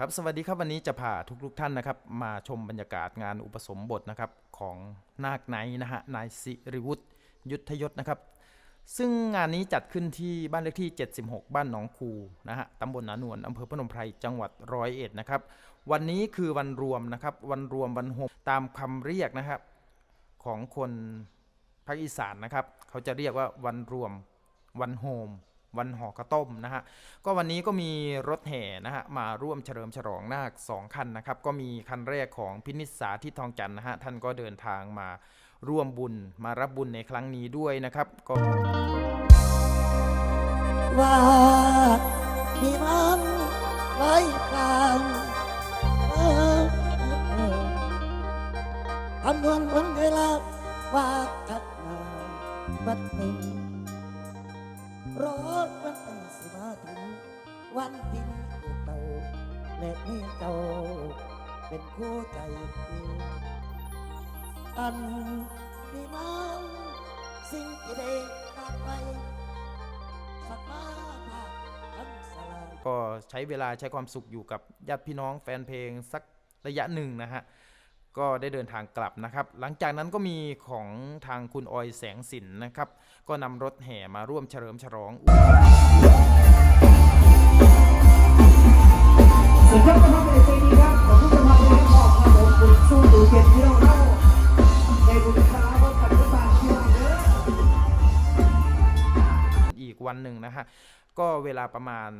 ครับสวัสดีครับวันนี้จะพาทุกๆท่านนะครับมาชมบรรยากาศงานอุปสมบทนะครับของนาคไนนะฮะนายสิริวุฒิยุทธยศนะครับ ซึ่งงานนี้จัดขึ้นที่บ้านเลขที่ 76 บ้านหนองคูนะฮะตำบลนานวนอำเภอพนมไพรจังหวัดร้อยเอ็ดนะครับวันนี้คือวันรวมนะครับวันรวมวันโฮมตามคำเรียกนะครับของคนภาคอีสานนะครับเขาจะเรียกว่าวันรวมวันโฮม วันห่อข้าวต้มนะฮะก็วันนี้ก็มีรถแห่นะฮะมาร่วมเฉลิมฉลองนาคสองคันนะครับก็มีคันแรกของพินิษสาที่ทองจันทร์นะฮะท่านก็เดินทางมาร่วมบุญมารับบุญในครั้งนี้ด้วยนะครับก็ว่ามีมันไว้กลางเออเออคำนวณวันเวลาว่าทัดมาบัดนึ่ วันที่มีลูกเต่าและมีเจ้า เป็นคู่ใจ อันมีมันสิ่งที่ได้กลับไปสักมาภาพอันสลายก็ใช้เวลาใช้ความสุขอยู่กับญาติพี่น้องแฟนเพลงสักระยะหนึ่งนะฮะ ก็ได้เดินทางกลับนะครับ หลังจากนั้นก็มีของทางคุณออยแสงสินนะครับ ก็นำรถแห่มาร่วมเฉลิมฉลอง นหนึ่งนะฮะก็เวลาประมาณ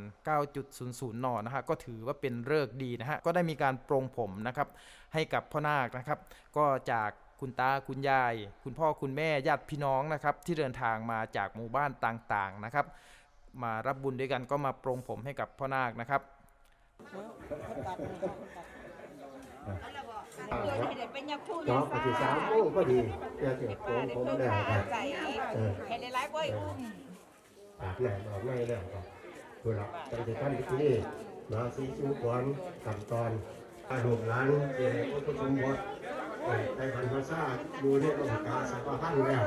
9.00 น นะฮะ ก็ถือว่าเป็นเลิกษ์ดีนะฮะ ก็ได้มีการปรงผมนะครับ ให้กับพ่อนาคนะครับ ก็จากคุณตาคุณยาย คุณพ่อคุณแม่ญาติพี่น้องนะครับ ที่เดินทางมาจากหมู่บ้านต่างๆนะครับ มารับบุญด้วยกันก็มาปรงผมให้กับพ่อนาคนะครับเป็นยาคูเนาะปฏิสามโอ้ก็ดีเดี๋ยวเสียผมผมแล้วก็ใจเห็นหลายๆบ่อยอุ้ม อาบน้ำออกไม่แล้วก็คือเราตั้งแต่ท่านที่นี่มาสีชูขวัญขั้นตอนอาลูกหลานเจ้าพุทธสมบัติในพันภาษาดูเนี่ยองค์การสัพพันแล้ว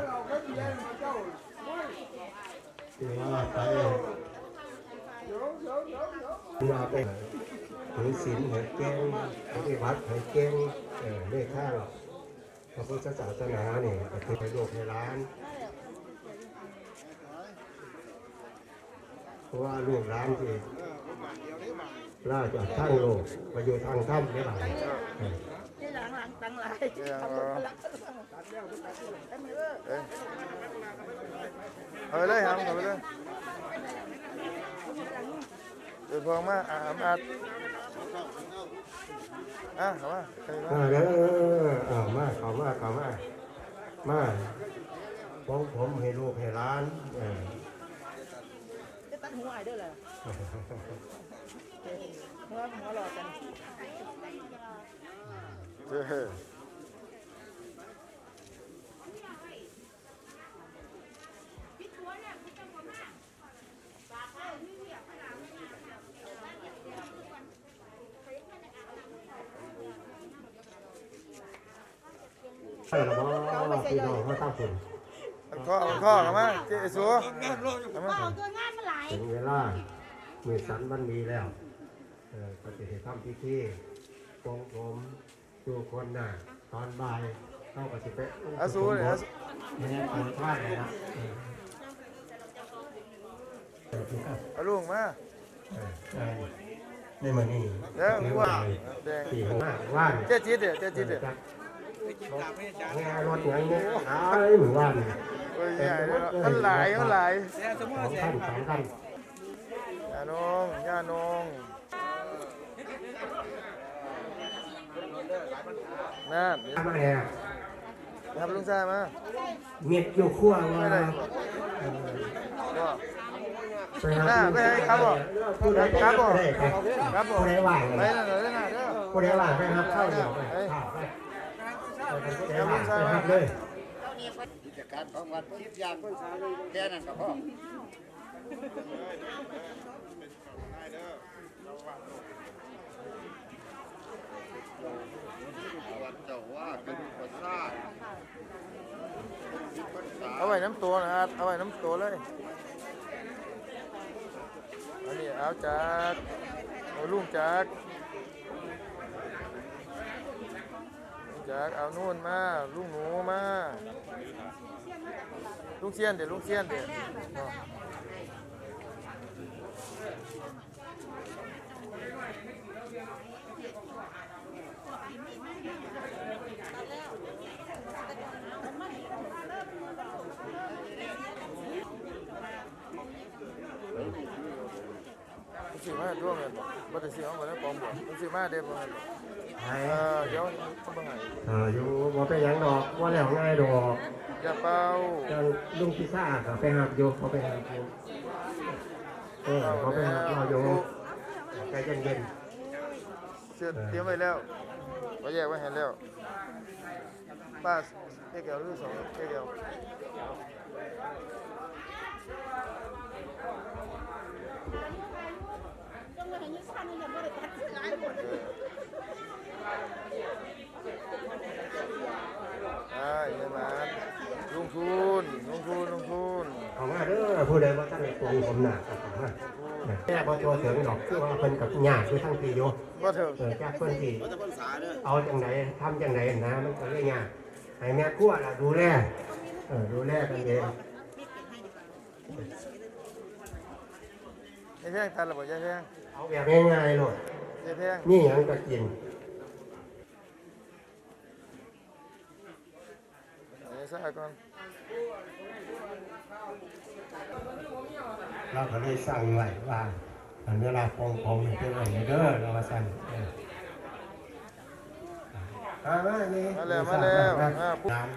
คือว่าไปมาไปถือศีลให้เก่งปฏิบัติให้เก่งเออเลขข้างพระพุทธศาสนาเนี่ยก็คือให้โลกให้ล้าน เพราะว่าลูกหลานที่ล่าจากทางโลกมาอยู่ทางถ้ำไม่ได้เออที่หลังหลังตั้งหลายทำบุญรักเอาไปเลยครับเอาไปเลยเดี๋ยวพองมาอ่าอาดอะเข้ามาใครมามาเด้อเอามาเข้ามาเข้ามามาผมผมให้ลูกให้หล้านเออ จะตั้งหัวไอ้ด้วยเหรอหัวหัวหลอดกันเจ้ใช่ละบ่พี่น้องมาตั้งคนมันข้อมันข้อเข้ามาเจ๊สัวเข้ามา ถึงเวลามือสันมันมีแล้วเออก็จะให้ทำพิธีปองผมดูคนหน้าตอนบ่ายเข้าก็จะไปอาสูเลยอาสูไม่ได้เปิดว่านเลยนะเออเออพี่ครับเอาลูกมาเออได้ในมือนี่เดี๋ยวมึงว่าแดงสี่ห้าว่านเจ๊จี๊ดเดี๋ยวเจ๊จี๊ดเดี๋ยวแง่รถอย่างเงี้ยหายเหมือนว่านโอ้ย ใหญ่เลยเนาะมันหลายมันหลายสองท่านสองท่านย่านงย่านงนั่นทำอะไรอะทำลุงชายมาเงียบอยู่ขั้วมาไม่ได้เออก็ไปหาหน้าไปให้ครับบ่ผู้ใดครับบ่ผู้ใดครับครับบ่ผู้ใดว่างไปเลยนั่นเลยนะเด้อผู้ใดว่างไปครับเข้าเดี๋ยวไปข้าวไปไปผู้ใดว่างไปครับเลยกิ จการของวัดคิดอย่างแค่นั้นก็พอวัดเจ้าว่าเป็นประสาทเอาไว้น้ำตัวนะครับ เอาไว้น้ำตัวเลย อันนี้เอาจากเอาลุงจาก จากเอานู่นมาลุงหนูมาลุงเชียนเดี๋ยวลุงเชียนเดี๋ยวสิมาร่วมกันบ่ได้สิเอาบ่ได้ปองบ่มันสิมาเด้บ่แม่นบ่เออเดี๋ยว เขาบ่ให้เอออยู่บ่ไปนหยังดอกว่าแล้วง่ายดอกอย่าเป่าจังลุงพิซซ่าก็ไปหับอยู่เขาไปหับอยู่เออเขาไปหับเราอยู่ใจเย็นเสื้อเตรียมไว้แล้วบ่แยกไว้ให้แล้วป้าเอ็กเอลหรือสองเอ็กเอลจังเลยให้ยืดสั้นนี่ยังไม่ได้ตัดหลายหมด อ่าเยี่ยมมานลุงทุนลุงทุนลุงทุน ๆเขามาเด้อ ผู้ใดบ่ทันได้ปรงผมหน้าก็เข้ามาแค่บ่ตัวถึงดอกคือว่าเพิ่นกับญาติอยู่ทั้งปีอยู่บ่เถิงเออจากเพิ่นสิเอาจังไดทำจังไดนะมันก็เลยยากให้แม่ครัวล่ะดูแลเออดูแลกันเองยายแพงทันแล้วบ่ยายแพงเอาแบบง่ายๆโลดยายแพงนี่หยังก็กินเอายายซ่าก่อน เราก็เลยสั่งไว้ว่าอันเวลาปองปองๆเป็นไว้เด้อเราว่าสั่นเอออ่ามานี่มาแล้วมาแล้วอ่าปุ๊บร้าน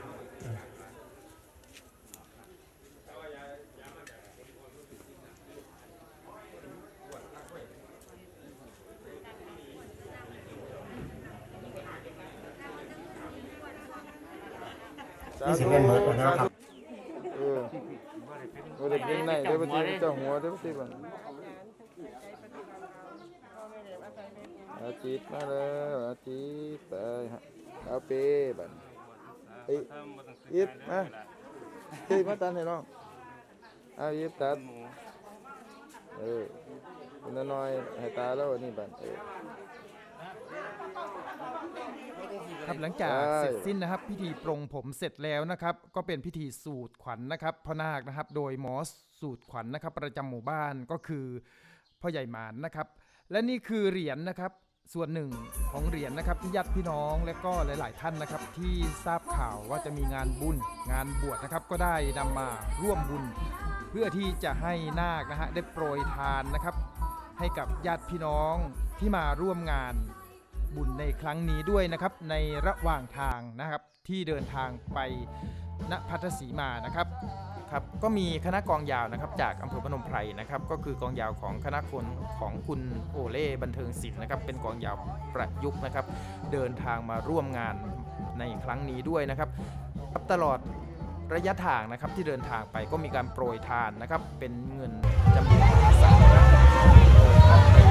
นี่สิแม่นหมดแล้วนะครับเออ บ่ได้เป็นไหนเด้อบ่สิเจ้าหัวเด้อบ่สิบัดอาจิตมาแล้วอาจิตไปฮะเอาเปบัดเอ้ยิบมาเฮ้ยมาตันให้น้องเอายิบตัดเออนน้อยให้ตาแล้วนี่บัดเออ ครับหลังจากใช่เสร็จสิ้นนะครับ พิธีปรงผมเสร็จแล้วนะครับ ก็เป็นพิธีสูตรขวัญนะครับพ่อนาคนะครับ โดยหมอสูตรขวัญนะครับ ประจำหมู่บ้านก็คือพ่อใหญ่หมานนะครับ และนี่คือเหรียญนะครับ ส่วนหนึ่งของเหรียญนะครับที่ญาติพี่น้องและก็หลาย ๆ ท่านนะครับ ที่ทราบข่าวว่าจะมีงานบุญงานบวชนะครับ ก็ได้นำมาร่วมบุญ เพื่อที่จะให้นาคนะฮะได้โปรยทานนะครับ ให้กับญาติพี่น้องที่มาร่วมงาน บุญในครั้งนี้ด้วยนะครับ ในระหว่างทางนะครับที่เดินทางไปณพัทสีมานะครับครับก็มีคณะกองยาวนะครับจากอำเภอพนมไพรนะครับ ก็คือกองยาวของคณะคนของคุณโอเล่บันเทิงศิลป์นะครับ เป็นกองยาวประยุกต์นะครับ เดินทางมาร่วมงานในครั้งนี้ด้วยนะครับตลอดระยะทางนะครับที่เดินทางไปก็มีการโปรยทานนะครับ เป็นเงินจำนวนมหาศ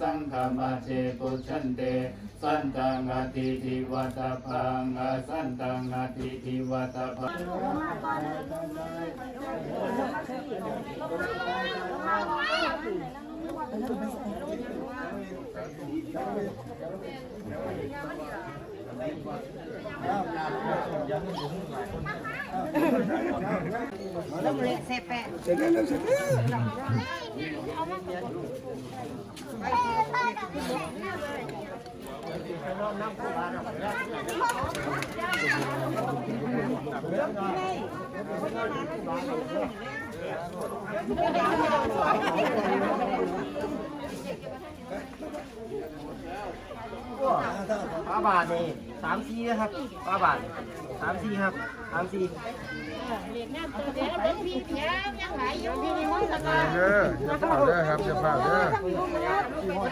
สังฆมาเชปุชันเต สันตังอาทิทิวัตพังอาสันตังอาทิทิวัตพัง ป้าบาทนี่สามสี่นะครับป้าบาทสามสี่ครับ สามสี่เดี๋ยวเดี๋ยวพี่แถวยังหายอยู่ที่มันจะมาเด้ออย่าพลาดเด้อครับอย่าพลาดเด้อ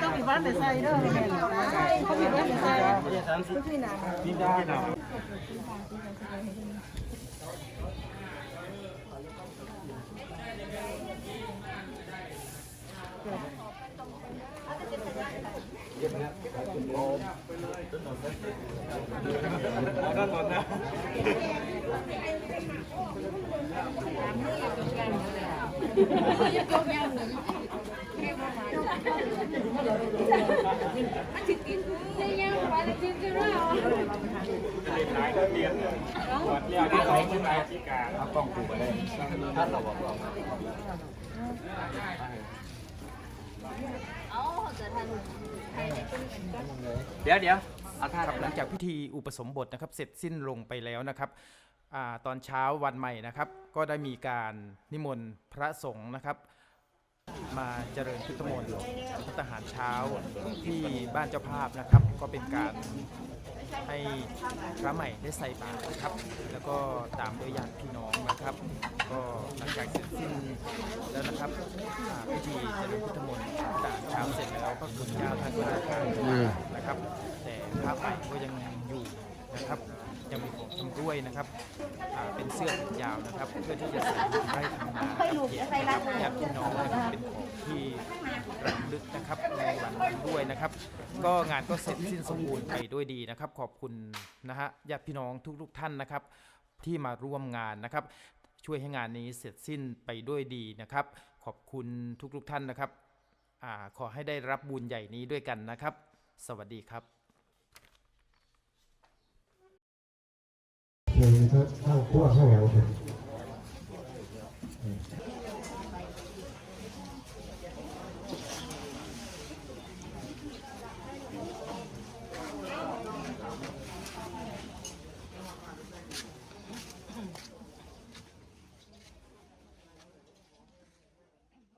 ต้องมีบ้านไปใส่เด้อเขามีบ้านไปใส่สามสี่นี่ได้นะ เดี๋ยวเดี๋ยวครับหลังจากพิธีอุปสมบทนะครับ เสร็จสิ้นลงไปแล้วนะครับ ตอนเช้าวันใหม่นะครับ ก็ได้มีการนิมนต์พระสงฆ์นะครับ มาเจริญพุทธมนต์พัฒหารเช้าที่บ้านเจ้าภาพนะครับ ก็เป็นการให้พระใหม่ได้ใส่บาตรนะครับ แล้วก็ตามด้วยญาติพี่น้องนะครับ ก็หลังจากเสร็จสิ้นแล้วนะครับพิธีเจริญพุทธมนต์ตอนเช้าเสร็จแล้วก็คุณเจ้าท่านก็ได้ทานนะครับ แต่พระใหม่ก็ยังอยู่ นะครับยังมีของชำร่วยนะครับเป็นเสื้อแขนยาวนะครับ เพื่อที่จะใส่ได้ทำงานกับญาติพี่น้องนะครับเป็นของที่รำลึกนะครับในวันนั้นด้วยนะครับ ก็งานก็เสร็จสิ้นสมบูรณ์ไปด้วยดีนะครับ ขอบคุณนะฮะญาติพี่น้องทุกๆท่านนะครับ ที่มาร่วมงานนะครับ ช่วยให้งานนี้เสร็จสิ้นไปด้วยดีนะครับ ขอบคุณทุกๆท่านนะครับอขอให้ได้รับบุญใหญ่นี้ด้วยกันนะครับ สวัสดีครับ เชิญครับ